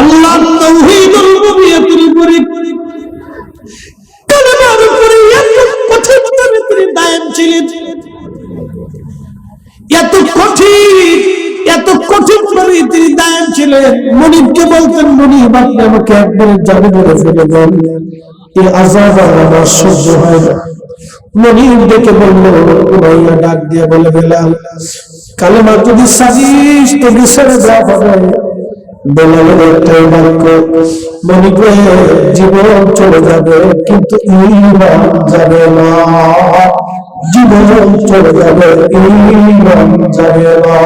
আল্লাহ তৌহিদুল রুবিয়তের উপরে কালেমার উপরে এত কঠিনভাবে তিনি দায়েম ছিলেন। এত কঠিন এত কঠিন ভাবে তিনি ছিলেন। মনিবকে বলতেন, মনিব, আপনি আমাকে একবারে ফেলে দেন। এই আজাব আমার সহ্য হয় না। ডেকে উমাইয়া ডাক দিয়ে বলে বেলাল কালেমা যদি সাজিস তো ছেড়ে দেওয়া হবে। জীবন চলে যাবে কিন্তু ইমান যাবে না জীবন চলে যাবে ইমান যাবে না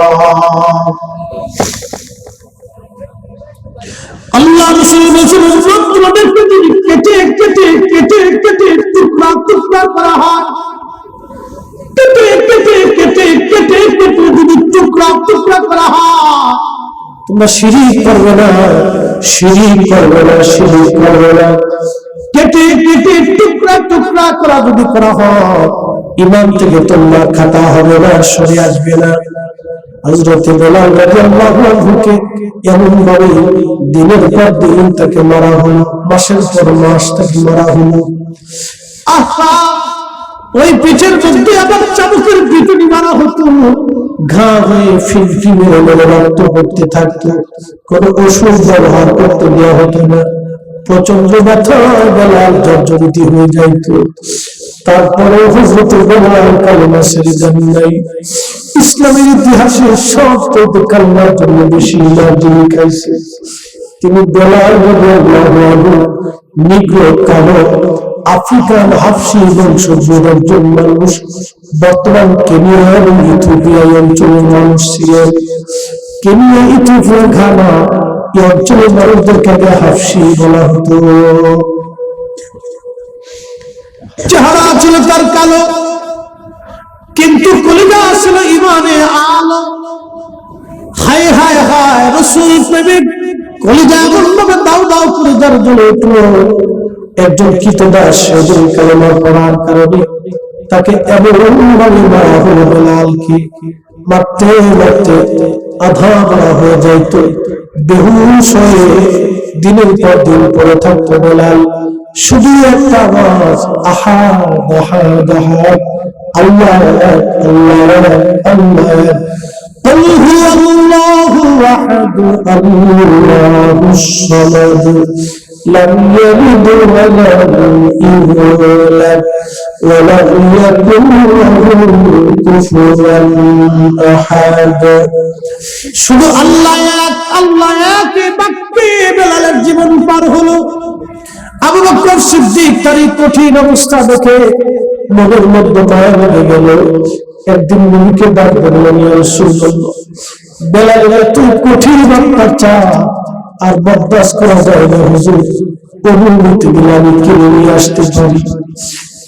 আল্লাহ রসুল বলছেন উম্মত তোমাদের পৃথিবী কেটে কেটে কেটে কেটে টুকরা টুকরা করা হয়। কেটে কেটে কেটে কেটে টুকরা টুকরা করা হয় তোমরা শিরিক করবে না, শিরিক করবে না, শিরিক করবে না। কেটে কেটে, টুকরা টুকরা করা যদি করা হয় ইমান থেকে তোমরা খাতা হবে না, সরে আসবে না। হযরত বেলাল রাদিয়াল্লাহু আনহুকে এমন ভাবে দিনের পর দিন তাকে মারা হলো, মাসের পর মাস তাকে মারা হলো। আহা! ওই পিঠের মধ্যে আবার চাবুকের পিটুনি মারা হতো। ঘা হয়ে ফিরফি মেরে মেরে রক্ত পড়তে থাকতো। কোনো ওষুধ ব্যবহার করতে দেওয়া হতো না। প্রচণ্ড ব্যথা বেলাল জর্জরিত হয়ে যাইত। তারপরে হজরত বেলাল কালেমা ছেড়ে যান নাই। ইসলামের ইতিহাসে সব তো কালমার জন্য বেশি মার্জিনি খাইছে। তিনি বেলাল নিগ্র কালো আফ্রিকান হাফসি বংশোদ্ভূত একজন মানুষ বর্তমান কেনিয়া এবং ইথিওপিয়া অঞ্চলের মানুষ ছিলেন। কেনিয়া, ইথিওপিয়া, ঘানা এই অঞ্চলের মানুষদেরকে আগে হাফসি বলা হতো। চেহারা ছিল তার কালো, কিন্তু কলিজা ছিল ইমানে আলো। হায় হায় হায়, রসুল প্রেমিক কলিজা এমন ভাবে দাও দাও করে উঠল। একজন কীতদাস সেদিন কালেমা পড়ার কারণে তাকে এমন ভাবে মারা হলো বেলালকে মারতে মারতে আধা মারা হয়ে যাইত বেহুশ হয়ে দিনের পর দিন পড়ে থাকতো বেলাল শুধু একটা আওয়াজ আহা দাহা দাহা আল্লাহ আল্লাহ আল্লাহ قل هو الله احد الله الصمد لم يلد ولم يولد ولم يكن له كفوا احد শুধু আল্লাহ এক আল্লাহ এক এই বাক্যে বেলালের জীবন পার হলো আবু বকর সিদ্দিক তার এই কঠিন অবস্থা দেখে মনের মধ্যে মায়া লেগে গেল একদিন নবীকে ডাক বললেন ইয়া রাসূলুল্লাহ বেলালের এত কঠিন বার্তা আর বরদাস্ত করা যায় না, হুজুর। অনুমতি দিলে আমি কিনে নিয়ে আসতে পারি।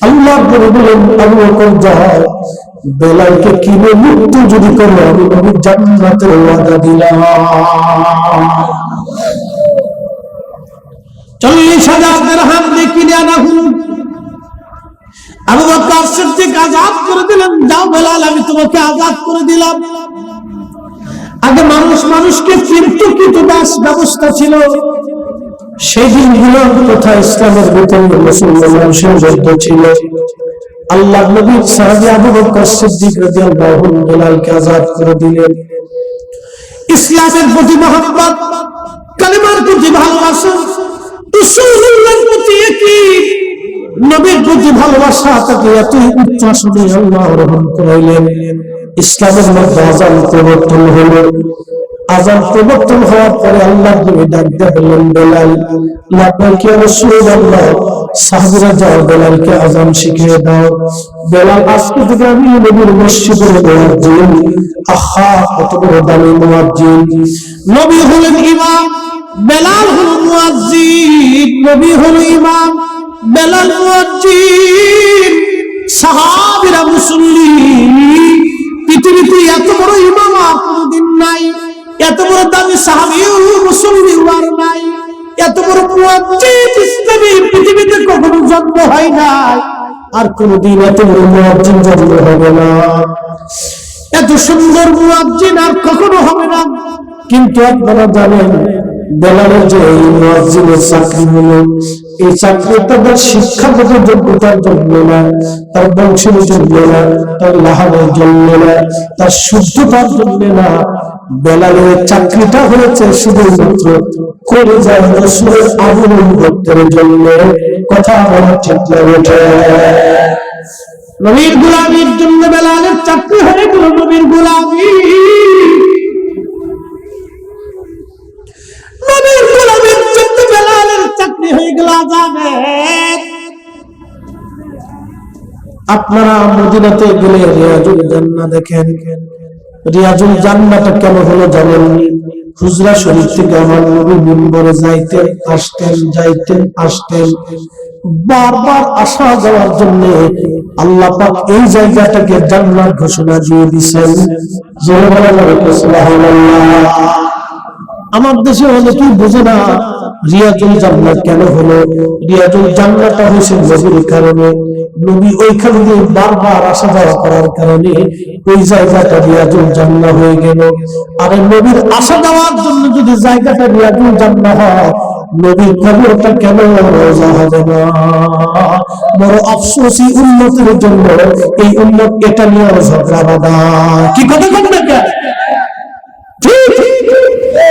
আল্লাহ বলে বলেন আবু বকর যাও বেলালকে কিনে মুক্ত যদি করো, আমি নবী জান্নাতের ওয়াদা দিলাম। চল্লিশ হাজার দেড়হাম দিয়ে কিনে আনা হল। আবু বকর সিদ্দিক আজাদ করে দিলেন, যাও বেলাল, আমি তোমাকে আজাদ করে দিলাম। আগে মানুষ মানুষকে কিন্তু কিন্তু দাস ব্যবস্থা ছিল। সেই দিনগুলো কোথায় ইসলামের ভিতরে মুসলমান মানুষের যুদ্ধ ছিল। আল্লাহ নবী সাহাবী আবু বকর সিদ্দিক রাদিয়াল্লাহু বেলালকে আজাদ করে দিলেন। ইসলামের প্রতি মহব্বত, কালেমার প্রতি ভালোবাসা রাসূলুল্লাহর প্রতি একই, নবীর প্রতি ভালোবাসা তাকে এতই উচ্চ আসনে আল্লাহ রহম করাইলেন। ইসলামের মধ্যে আজান প্রবর্তন হলো। আজান প্রবর্তন হওয়ার পরে আল্লাহ নবী ডাক দিয়ে বললেন বেলাল। লাপাকে রাসূলুল্লাহ সাহাবীরা যাও, বেলালকে আজান শিখিয়ে দাও। বেলাল, আজকে থেকে আমি নবীর মসজিদের মুয়াজ্জিন, আহা, কত বড় দামি মুয়াজ্জিন। নবী হলেন ইমাম, বেলাল হলো নবী হলো ইমাম, বেলাল মুয়াজ্জিন। সাহাবীরা মুসল্লি পৃথিবীতে এত বড় ইমাম আর কোনদিন নাই। এত বড় দামি সাহাবি মুসল্লি আর নাই। এত বড় মুয়াজ্জিদ ইসলামী পৃথিবীতে কখনো জন্ম হয় নাই। আর কোনদিন এত বড় মুয়াজ্জিন জন্ম হবে না। এত সুন্দর মুয়াজ্জিন আর কখনো হবে না। কিন্তু আপনারা জানেন বেলালের যে এই মুয়াজ্জিনের চাকরি হলো, এই চাকরি তাদের শিক্ষাগত যোগ্যতার জন্য না, তার বংশের জন্য না, তার লাহানের জন্য না, তার শুদ্ধতার জন্য না। বেলালের চাকরিটা হয়েছে শুধুমাত্র করে যায় রসুলের আগুন ভক্তের জন্য। কথা বলা ঠিক লাগে নবীর গোলামীর জন্য বেলালের চাকরি হয়ে গেল নবীর গোলামী। চাকরি হয়ে গেল আপনারা মদিনাতে গেলে রিয়াজুল জান্নাহ দেখেন। রিয়াজুল জান্নাহটা কেন হলো জানেন? হুজরা শরীফ থেকে আমার নবী মিম্বরে যাইতেন, আসতেন যাইতেন, আসতেন। বারবার আসা যাওয়ার জন্য আল্লাহ পাক এই জায়গাটাকে জান্নাত ঘোষণা দিয়ে দিয়েছেন। জোরে বলা যাবে সুবহানাল্লাহ। আমার দেশে অনেকেই বোঝে না রিয়াজুল জান্নাত কেন হলো? রিয়াজুল জান্নাতটা হয়েছে নবীর কারণে। নবী ওইখান দিয়ে বারবার আসা যাওয়া করার কারণে ওই জায়গাটা রিয়াজুল জান্নাহ হয়ে গেল। আর এই নবীর আসা যাওয়ার জন্য যদি জায়গাটা রিয়াজুল জান্নাহ হয়, নবীর কবরটা কেন রোজা হবে না? বড় আফসোসী উন্নতির জন্য এই উন্নত এটা নিয়ে ঝগড়া বাঁধা। কি কথা কেন? ঠিক। ছি।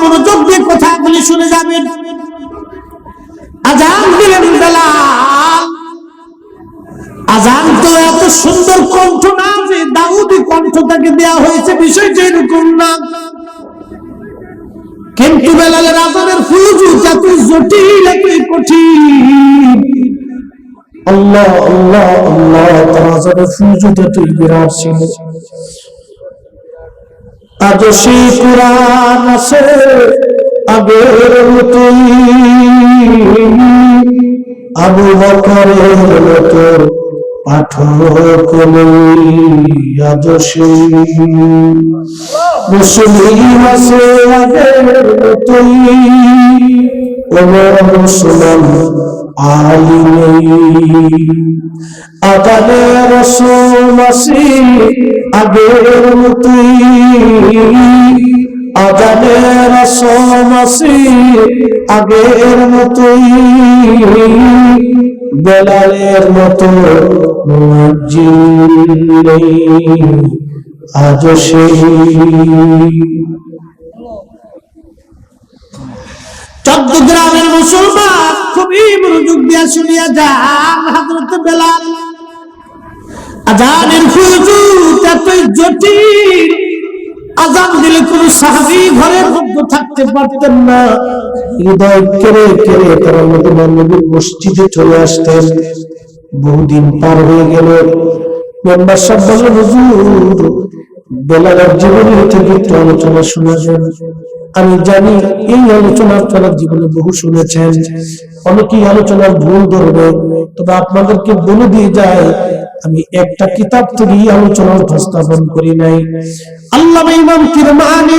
মনোযোগ দিয়ে শুনে যাবেন। আজান আজান তো এত সুন্দর হয়েছে, বিষয়টা না। কিন্তু বেলালের আজানের ফুজু এত জটিল কঠিন। আল্লাহ আল্লাহ আল্লাহ বিরাট ছিল। আজ সেই কোরআন আছে, আগের মতোই। আবু বকরের মতো পাঠক আজ সেই মুসলিম আছে আগের মতোই। ওমর মুসলমান আলী রসুল আগের মতোই আদালে রসুল আসি আগের মতোই বেলালের মতো মুয়াজ্জিন নেই আজ সেই মুসলমান খুবই মনোযোগ দিয়া শুনিয়া যান হাজরত বেলাল। আজানের ফুজুত এতই জটিল। আজান দিলে কোন সাহাবি ঘরের মধ্যে থাকতে পারতেন না। হৃদয় কেড়ে কেড়ে তারা মসজিদে চলে আসতেন। বহুদিন পার হয়ে গেল। মেম্বার সাহেব বললেন, হুজুর জীবনী থেকে একটু আলোচনা শোনা যায় আমি জানি এই আলোচনা আপনারা জীবনে বহু শুনেছেন। অনেকেই আলোচনার ভুল ধরবে, তবে আপনাদেরকে বলে দিয়ে যায়, আমি একটা কিতাব থেকে এই আলোচনার উপস্থাপন করি নাই। আল্লাহ ইমাম কিরমানি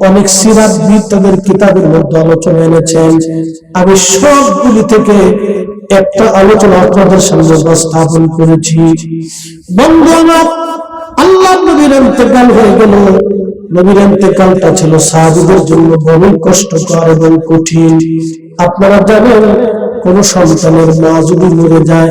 অনেক সিরাতবিদ তাদের কিতাবের মধ্যে আলোচনা এনেছেন। আমি সবগুলি থেকে একটা আলোচনা আপনাদের সামনে উপস্থাপন করেছি। বন্ধু আমার, আল্লাহ নবীর ইন্তেকাল হয়ে গেল। নবীর ইন্তেকালটা ছিল সাহাবীদের জন্য বড়ই কষ্টকর এবং কঠিন। আপনারা জানেন, কোন সন্তানের মা যদি মরে যায়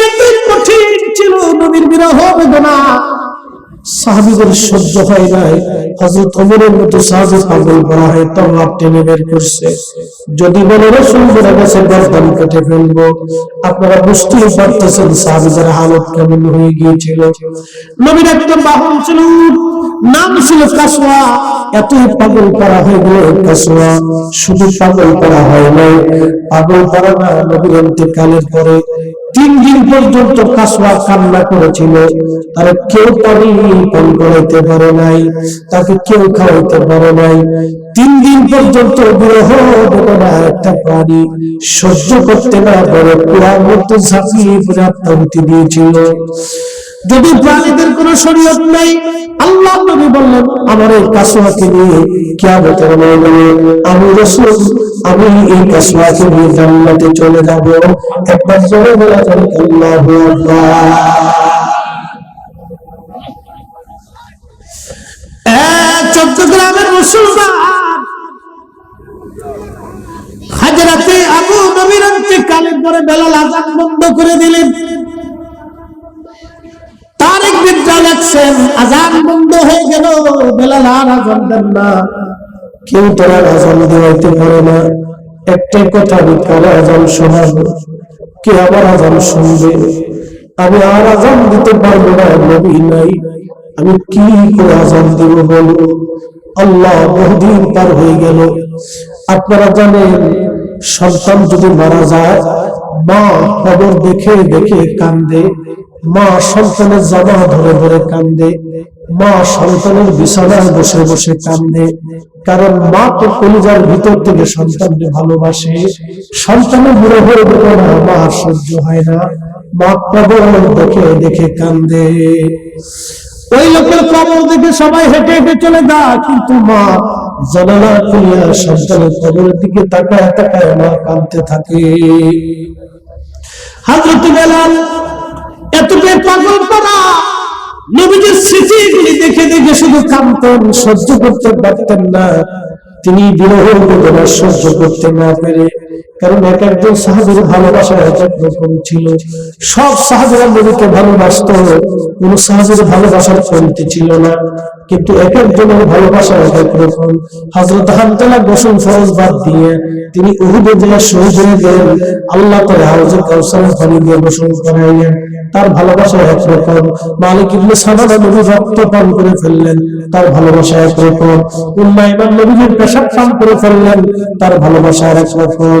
ছিল নবীর বিরহ বেদনা। সাহাবিদের সহ্য হয় নাই। ওমরের মতো সাহাবী পাগল করা হয় টেনে বের করছে। যদি বলে বলে গেছে গর্দান কেটে আপনারা বুঝতেই পারতেছেন সাহাবিদের হালত কেমন হয়ে গিয়েছিল। নবীর একটা বাহন ছিল, নাম ছিল এতই পাগল করা হয়ে গেল কাসওয়া। শুধু পাগল করা হয় নাই, পাগল করা না, নবীর ইন্তেকালের পরে তিন দিন পর্যন্ত কাসওয়া কান্না করেছিল। তারা কেউ পানি পান করাইতে পারে নাই, তাকে কেউ খাওয়াইতে পারে নাই। তিন দিন পর্যন্ত বিরহ বেদনা একটা প্রাণী। সহ্য করতে না পারে পুরা মতো ঝাঁপিয়ে পুরা দিয়েছিল। যদি প্রাণীদের কোন শরীয়ত নাই, আল্লাহ নবী বললেন, আমার এই কাসুয়াকে নিয়ে কিয়ামতের ময়দানে আমি রাসূল, আমি এই কাসুয়াকে নিয়ে জান্নাতে চলে যাব। একবার জোরে বলা যাবে আল্লাহু আকবার। চট্টগ্রামের হাজরাতে আবু নবীর বেলাল বন্ধ করে দিলেন। তারেক বিদ্যা লেখছেন, আজান বন্ধ হয়ে গেল, বেলাল আর দেন না। কেউ তোরা দিতে পারে না। একটাই কথা আমি কারও আজান শোনাবো, কে আবার আজান শুনবে? আমি আর আজান দিতে পারব না, নবী নাই। আমি কি করে আজান দিব বলো? আল্লাহ বহুদিন পার হয়ে গেল। আপনারা জানেন, সন্তান যদি মারা যায়, মা খবর দেখে দেখে কান্দে, মা সন্তানের জামা ধরে ধরে কান্দে, মা সন্তানের বিছানায় বসে বসে কান্দে। কারণ মা তো কলিজার ভিতর থেকে সন্তানকে ভালোবাসে। সন্তানের বুড়ো হয়ে দেখে না মা সহ্য হয় না। মা কবর দেখে দেখে কান্দে। ওই লোকের কবর দেখে সবাই হেঁটে হেঁটে চলে যায়। কিন্তু মা জানালা খুলিয়া সন্তানের কবরের দিকে তাকায় তাকায় মা কাঁদতে থাকে। হাজরত বেলাল, এতটাই পাগল করা, নবীজির স্মৃতিগুলি দেখে দেখে শুধু কাঁদতেন, সহ্য করতে পারতেন না। তিনি বিরহ বেদনা সহ্য করতে না পেরে কারণ এক একজন সাহাবির ভালোবাসা এক এক রকম ছিল। সব সাহাবিরা নবীকে ভালোবাসত, কোন সাহাবির ভালোবাসার কমতি ছিল না। কিন্তু এক একজনের ভালোবাসা এক এক রকম। হজরত হামতালা গোসল ফরজ বাদ দিয়ে তিনি উহুদে জেলা শহীদ হয়ে গেলেন। আল্লাহ তালা হাউজে কাউসারের পানি দিয়ে গোসল করাইলেন। তার ভালোবাসা একরকম মালিক ইবনে সাবানা নবী রক্ত পান করে ফেললেন, তার ভালোবাসা একরকম উম্মা ইমাম নবীর পেশাব পান করে ফেললেন, তার ভালোবাসা একরকম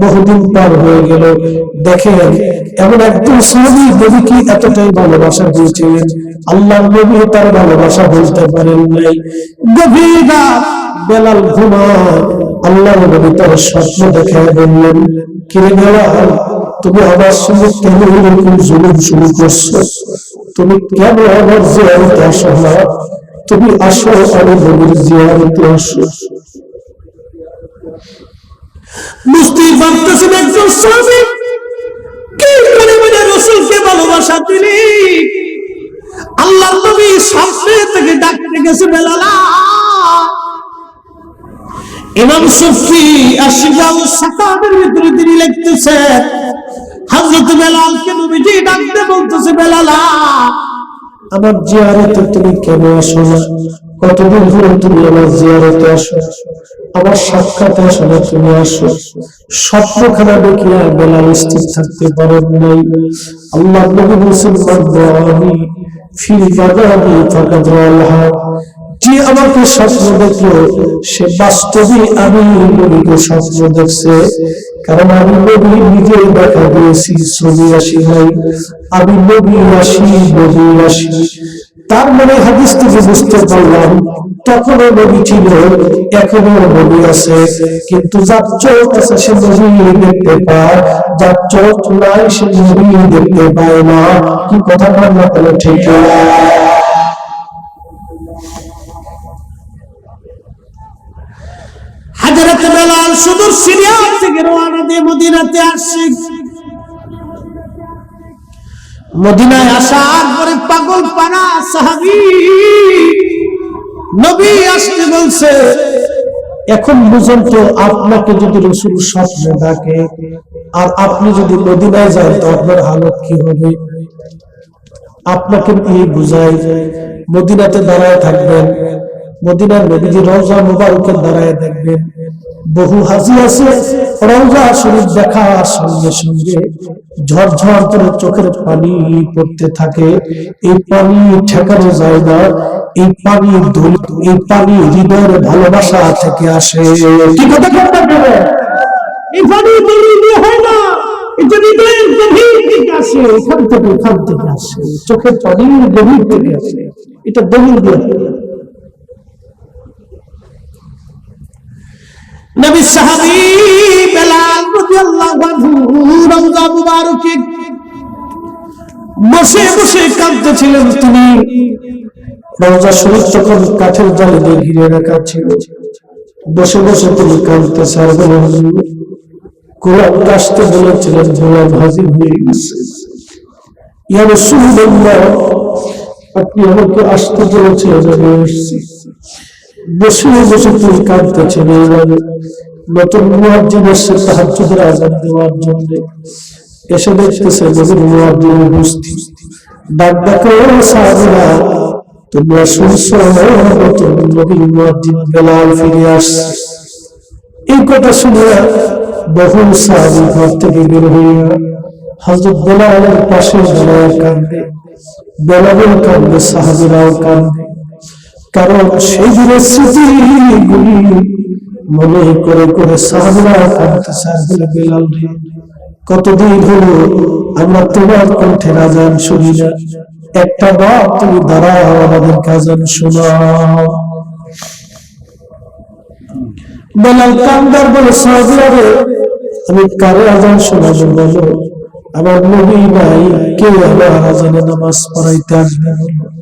বহুদিন পার হয়ে গেল। দেখেন, এমন একজন সাহাবী নবীকে এতটাই ভালোবাসা দিয়েছিলেন? আল্লাহ নবী তার ভালোবাসা বলতে পারেন নাই। গভীর বেলাল ঘুমায়। আল্লাহ নবী তার স্বপ্ন দেখে বললেন, কিরে বেলাল তুমি আমার সঙ্গে কেন এরকম জুলুম শুরু করছ। তুমি কেন আমার জিয়ারতে আসো না? তুমি আসো আমার নবীর জিয়ারতে আসো। ভালোবাসা আল্লাহ ইমাম সুফি আশিফাউ সাকাবের ভিতরে তিনি লিখতেছেন হযরত বেলালকে নবীজি ডাকতে বলতেছে, বেলালা, আমার জিয়ারতে তুমি কেন আসো না? কতদিন ধরে তুমি আমার জিয়ারতে আসো? আমার সাক্ষাতে আসো না, তুমি আসো। স্বপ্নখানা দেখিয়া বেলাল স্থির থাকতে পারেন নাই। আল্লাহ নবী বলছেন ফিল বাদানি ফাকাদ রাল্লাহ যে আমাকে স্বপ্ন দেখল সে বাস্তবে আমি নবীকে স্বপ্ন দেখছে। কারণ আমি নবী নিজে দেখা দিয়েছি, ছবি আসি নাই। আমি নবী আসি নবী আসি। তার মানে হাদিস থেকে বুঝতে পারলাম, তখনও নবী ছিল এখনও নবী আছে। কিন্তু যার চোখ আছে, সে নবী দেখতে পায়। যার চোখ নাই, সে নবী দেখতে পায় না। কি কথা বলল তাহলে ঠিক হাজারাতে বেলাল সুদূর সিরিয়া থেকে দিয়ে মদিনাতে আসছে মদিনায় আসার পরে পাগল পানা সাহাবি নবী আসতে বলছে, এখন বুঝুন তো আপনাকে যদি রসুল স্বপ্নে ডাকে আর আপনি যদি মদিনায় যান, তো আপনার হালত কি হবে? আপনাকে কি বুঝাই মদিনাতে দাঁড়ায় থাকবেন মদিনার নবীজি রওজা মুবারকের দাঁড়ায় দেখবেন, বহু হাজি আছে, রওজা শরীফ দেখার সঙ্গে সঙ্গে ঝরঝর করে চোখের পানি পড়তে থাকে। এই পানি ঠেকানো যায় না, এই পানি এই পানি হৃদয়ের ভালোবাসা থেকে আসে। কি কথা এই পানি দলিল হয় না এখান থেকে এখান থেকে আসে, চোখের পানির গভীর থেকে আসে, এটা দলিল দিয়ে হয় না। নবী সাহাবী বেলাল রাদিয়াল্লাহু আনহু রওজা মুবারকে বসে বসে কাঁদতেছিলেন তিনি। রওজা শরীফ তখন কাঠের জালে দিয়ে ঘিরে রাখা ছিল। বসে বসে তিনি কাঁদতে সারবেন কোরআন কাশতে বলেছিলেন, গোলাম হাজির হয়ে গেছে। ইয়া আপনি আমাকে আসতে বলেছেন আমি বসে বসে তুই কাঁদতেছেন এইভাবে নতুন মুয়াজ্জিন এসে তাহাজ্জুদের আজান দেওয়ার জন্য এসে দেখতেছে নতুন মুয়াজ্জিন উপস্থিত। ডাক ডাকে, ও তোমরা শুনছো নতুন নবীন মুয়াজ্জিন বেলাল ফিরে আসছে। এই কথা শুনে বহু সাহাবী ঘর থেকে বের হইয়া হযরত বেলালের পাশে দাঁড়ায় কান্দে বেলালের কান্দে সাহাবীরাও কান্দে কারণ সেই স্মৃতিগুলি মনে করে করে বেলাল কতদিন আমরা তোমার কণ্ঠে রাজান শুনি না। একটা তুমি দাঁড়াও আমাদের কাজান শোনাও বেলাল কান্দার বলে সাহাবরা আমি কারে আজান শোনাবো বলো? আমার নবী নাই কে আমার আজানে নামাজ পড়াইতে আসবে বলো?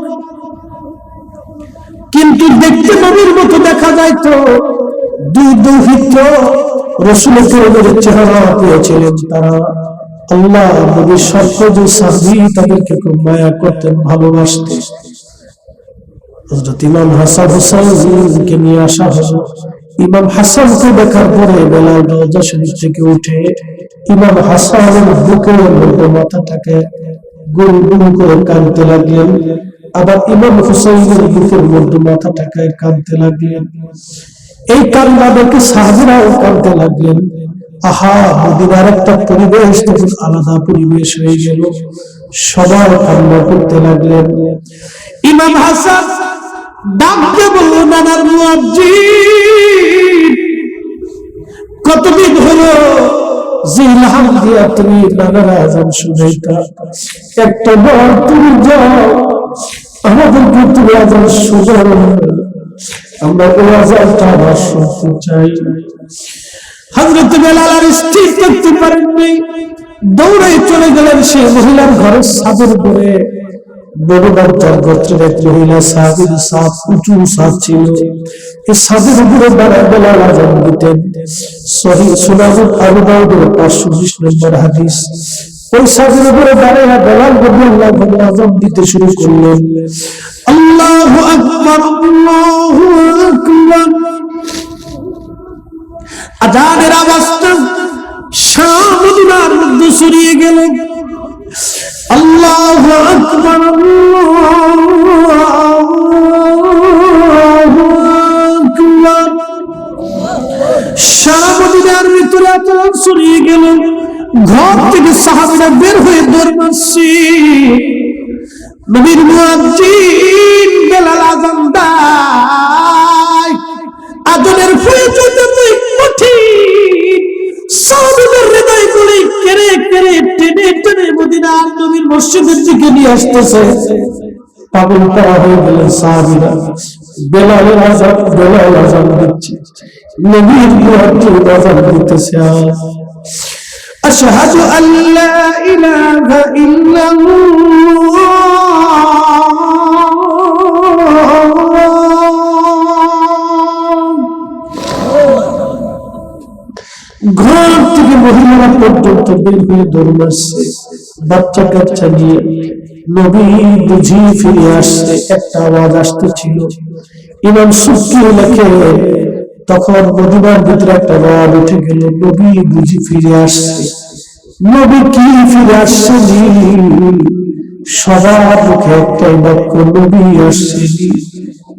কিন্তু দেখতে নবীর মতো দেখা যায় তো দুই দুহিত্র রসুলের চেহারা পেয়েছিলেন তারা। আল্লাহ নবীর সর্বজ সাহাবী তাদেরকে খুব মায়া করতেন, ভালোবাসতেন। হযরত ইমাম হাসান হুসাইনকে নিয়ে আসা হলো। ইমাম হাসানকে দেখার পরে শরীফ থেকে উঠে ইমাম হাসানের বুকের মধ্যে মাথাটাকে করে কাঁদতে লাগলেন। আবার ইমাম হুসাইনের বুকের মধ্যে মাথাটাকে কাঁদতে লাগলেন। এই কান্না দেখে সাহাবিরাও কাঁদতে লাগলেন। আহা, মদিনার একটা পরিবেশ আলাদা পরিবেশ হয়ে গেল। সবাই কান্না করতে লাগলেন। ইমাম হাসান ডাকতে বলল নানার মুয়াজ্জিন কতদিন হলো যে দিয়া তুমি নানার আজান শুনাইতা? একটা বার তুমি যাও আমাদেরকে তুমি আজান শোনাও আমরা ওই আজানটা আবার শুনতে চাই। হজরত বেলাল আর স্থির করতে পারেননি। দৌড়ে চলে গেলেন সে মহিলার ঘরের সাদের নম্বর হাদিস। ওই সাদের উপরে দাঁড়িয়ে বেলাল রবি আল্লাহ আজম দিতে শুরু করলেন। আল্লাহ আকবর আল্লাহ আকবর। আজানের আওয়াজটা সামুদ্রার মধ্যে ছড়িয়ে গেল। আল্লাহ আকবার ঘর থেকে সাহাবিরা বের হয়ে দৌড় মারছে নবীর মুয়াজ্জিন বেলাল আযান দেয়। আজানের তুই কেড়ে কেড়ে টেনে টেনে মদিনার নবীর মসজিদের দিকে নিয়ে আসতেছে। পাগল করা হয়ে গেলেন সাহাবীরা। আজান, বেলাল আজান দিচ্ছে। নবীর মুয়াজ্জিন আজান দিতেছে أشهد أن لا إله إلا الله ঘর থেকে মহিলারা পর্যন্ত বের হয়ে দৌড় মারছে বাচ্চা কাচ্চা নিয়ে নবী বুঝি ফিরে আসছে একটা আওয়াজ আসতেছিল ইমাম সুক্কি লেখে তখন মদিনার ভিতরে একটা রব উঠে গেল, নবী বুঝি ফিরে আসছে। নবী কি ফিরে আসছেনি সবার মুখে একটাই বাক্য, নবী আসছেনি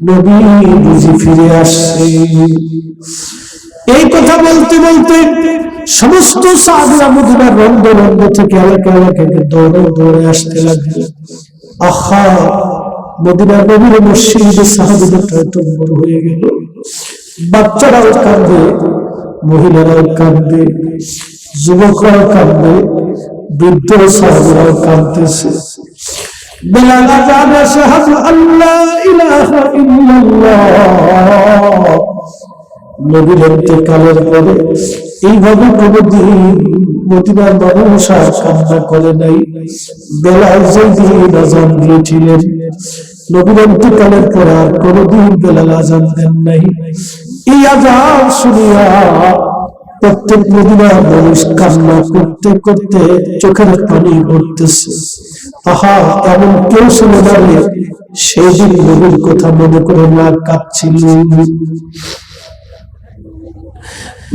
নবী বুঝি ফিরে আসছে। এই কথা বলতে বলতে সমস্ত সাহাবিরা রন্ধ রন্ধ থেকে এলাকা এলাকাকে দৌড়ে দৌড়ে আসতে লাগল। আহা! মদিনার নবীর মসজিদে সাহাবিদের হয়ে গেল। বাচ্চারাও কাঁদবে মহিলারাও কাঁদবে যুবকরাও কাঁদবে বৃদ্ধ সাহাবিরাও কাঁদতেছে। বেলাল পরে এইভাবে কোনদিন কান্না করে নাই। বেলাল যেদিন আজান দিয়েছিলেন। নবীর পর আর কোনদিন বেলাল আজান দেন নাই। এই শুনিয়া, প্রত্যেক মানুষ কান্না করতে করতে চোখের পানি এমন কেউ শুনে দাঁড়িয়ে সেই দিন নবীর কথা মনে করে না কাঁদছিল।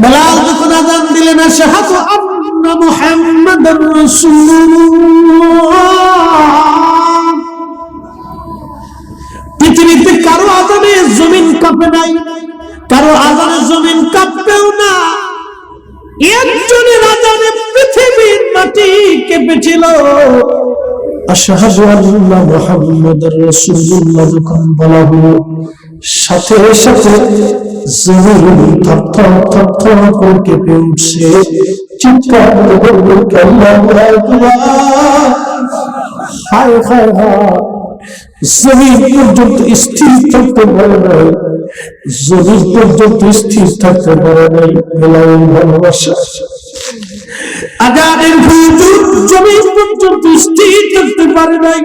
বেলাল যখন আজান দিলেন শাহাদু আন্না পৃথিবীতে কারও আজানে জমিন কাঁপে নাই। কারও আজানে জমিন কাঁপবেও না। একজনের আজানে পৃথিবীর মাটি কেঁপেছিল আশহাদু হায় জমিন পর্যন্ত স্থির থাকতে পারে নাই। জমিন পর্যন্ত স্থির থাকতে পারে নাই বেলায়ের ভালোবাসা। আজাদের জমিন পর্যন্ত স্থির থাকতে পারে নাই।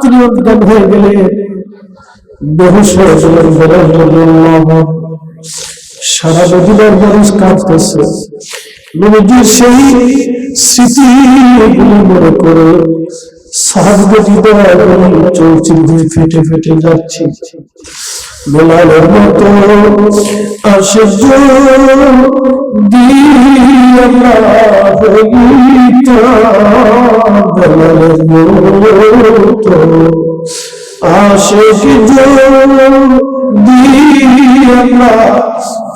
তিনি সারা মদিনার মানুষ কাঁদতেছে। নবীজি সেই স্মৃতিগুলি মনে করে দিয়ে ফেটে ফেটে যাচ্ছে। বেলালের মতো আসে বেলালের মতো আসে দিয়া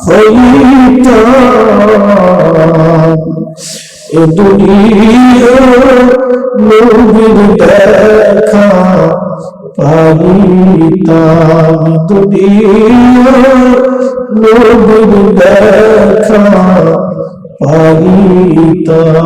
হইতাম এ দুনিয়া নবীর দেখা পাইতাম দুনিয়া নবীর দেখা পাইতাম